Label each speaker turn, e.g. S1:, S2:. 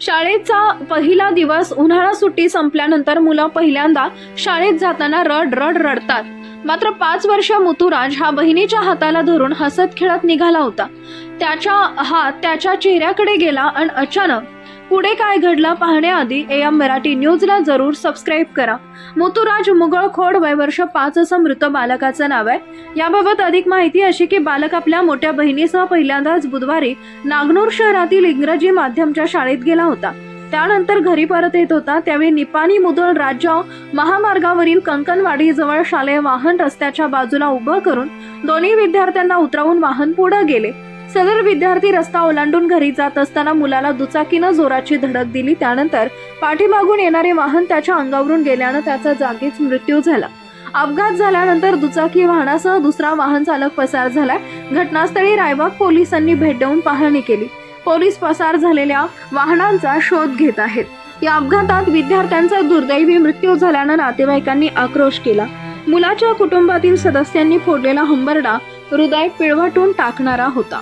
S1: शाळेचा पहिला दिवस उन्हाळा सुट्टी संपल्यानंतर मुलं पहिल्यांदा शाळेत जाताना रड रड रडतात. मात्र पाच वर्ष मुतुराज हा बहिणीच्या हाताला धरून हसत खेळत निघाला होता. त्याचा हात त्याच्या चेहऱ्याकडे गेला आणि अचानक पुढे काय घडलं पाहण्याआधी एम मराठी न्यूजला जरूर सबस्क्राईब करा. मुतुराज मुगळखोड वय वर्ष पाच असं मृत बालकाचं नाव आहे. याबाबत अधिक माहिती अशी की बालक आपल्या मोठ्या बहिणीसह पहिल्यांदाच बुधवारी नागनूर शहरातील इंग्रजी माध्यमच्या शाळेत गेला होता. त्यानंतर घरी परत येत होता. त्यावेळी निपाणी मुदळ राज्य महामार्गावरील कंकणवाडीजवळ शालेय वाहन रस्त्याच्या बाजूला उभं करून दोन्ही विद्यार्थ्यांना उतरवून वाहन पुढे गेले. सदर विद्यार्थी रस्ता ओलांडून घरी जात असताना मुलाला दुचाकीनं जोराची धडक दिली. त्यानंतर पाठीमागून येणारे वाहन त्याच्या अंगावरून गेल्यानं त्याचा जागीच मृत्यू झाला. अपघात झाल्यानंतर दुचाकी वाहनासह दुसरा वाहन चालक पसार झालाय. घटनास्थळी रायबाग पोलिसांनी भेट देऊन पाहणी केली. पोलीस पसार झालेल्या वाहनांचा शोध घेत आहेत. या अपघातात विद्यार्थ्यांचा दुर्दैवी मृत्यू झाल्यानं नातेवाईकांनी आक्रोश केला. मुलाच्या कुटुंबातील सदस्यांनी फोडलेला हंबरडा हृदय पिळवटून टाकणारा होता.